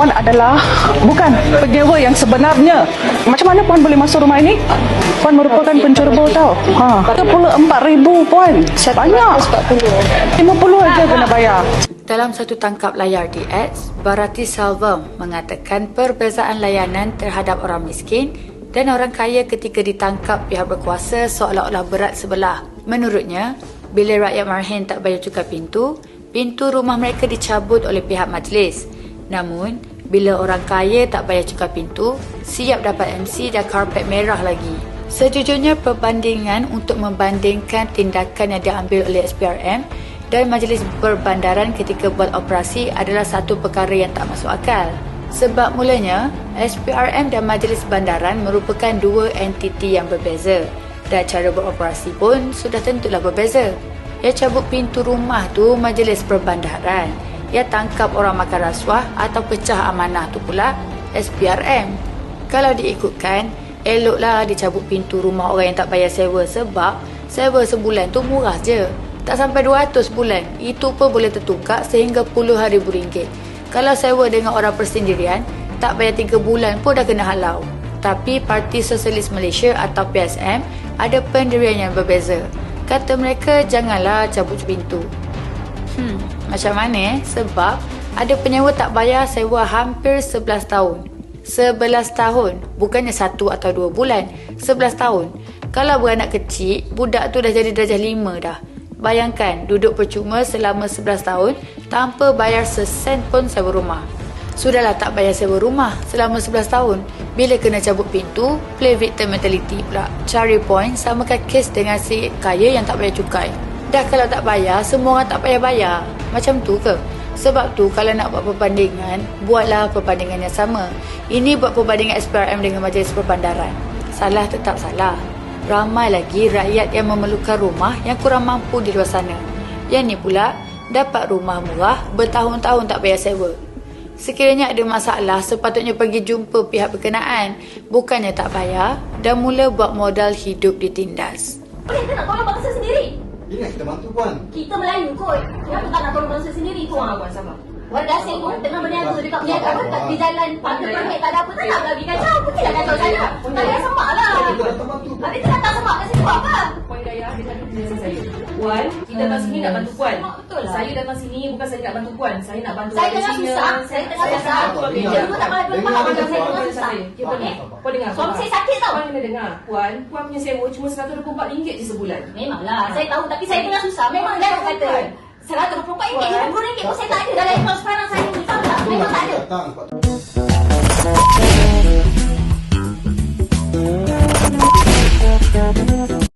Puan adalah bukan pegawai yang sebenarnya. Macam mana Puan boleh masuk rumah ini? Puan merupakan penceroboh tau. Ha, 34 ribu Puan. Banyak. 50 aja kena bayar. Dalam satu tangkap layar di X, Barati Salvam mengatakan perbezaan layanan terhadap orang miskin dan orang kaya ketika ditangkap pihak berkuasa seolah-olah berat sebelah. Menurutnya, bila rakyat Marhin tak bayar cukai pintu, pintu rumah mereka dicabut oleh pihak majlis. Namun, bila orang kaya tak bayar cukai pintu, siap dapat MC dan karpet merah lagi. Sejujurnya perbandingan untuk membandingkan tindakan yang diambil oleh SPRM dan Majlis Perbandaran ketika buat operasi adalah satu perkara yang tak masuk akal. Sebab mulanya, SPRM dan Majlis Bandaran merupakan dua entiti yang berbeza dan cara beroperasi pun sudah tentulah berbeza. Yang cabut pintu rumah tu Majlis Perbandaran. Yang tangkap orang makan rasuah atau pecah amanah tu pula SPRM. Kalau diikutkan, eloklah dicabut pintu rumah orang yang tak bayar sewa sebab sewa sebulan tu murah je. Tak sampai 200 bulan. Itu pun boleh tertukar sehingga puluhan ribu ringgit. Kalau sewa dengan orang persendirian, tak bayar 3 bulan pun dah kena halau. Tapi Parti Sosialis Malaysia atau PSM ada pendirian yang berbeza. Kata mereka, janganlah cabut pintu. Hmm, macam mana eh? Sebab ada penyewa tak bayar sewa hampir 11 tahun. 11 tahun, bukannya satu atau dua bulan. 11 tahun. Kalau beranak kecil, budak tu dah jadi darjah 5 dah. Bayangkan duduk percuma selama 11 tahun tanpa bayar sesen pun sewa rumah. Sudahlah tak bayar sewa rumah selama 11 tahun. Bila kena cabut pintu, play victim mentality pula. Cari point samakan kes dengan si kaya yang tak bayar cukai. Dah kalau tak bayar, semua orang tak payah bayar. Macam tu ke? Sebab tu kalau nak buat perbandingan, buatlah perbandingan yang sama. Ini buat perbandingan SPRM dengan Majlis Perbandaran. Salah tetap salah ramai lagi rakyat yang memerlukan rumah yang kurang mampu di luar sana. Yang ni pula, dapat rumah murah bertahun-tahun tak bayar sewa. Sekiranya ada masalah, sepatutnya pergi jumpa pihak berkenaan. Bukannya tak bayar dan mula buat modal hidup ditindas. Boleh ke nak tolong bangsa sendiri? Ini nak kita bantu puan. Kita Melayu kot. Kenapa tak nak tolong bangsa sendiri tu? Sama puan sama. Orang dasar pun tengah berniaga dekat berniaga apa kat di jalan pantai permit tak ada apa tak nak lagi kacau. Pergilah kacau sana. Tak payah semak lah. Kita. Habis tu datang semak kat situ buat apa? Puan Hidayah dia satu dengan saya. Puan, kita datang sini nak bantu puan. Betul lah. Saya datang sini bukan saya nak bantu puan. Saya nak bantu Saya tengah susah. Saya tengah Saya susah. tak faham apa kalau saya tengah susah. saya. Ya, puan Okey? dengar. Puan dengar. Suami saya sakit tau. Puan kena dengar. Puan, puan punya sewa cuma RM124 je sebulan. Memanglah, saya tahu tapi saya tengah susah. Memang dah kata. RM124 ringgit, RM50 ringgit pun saya tak ada dalam akaun sekarang saya ni. Faham tak? Memang tak ada.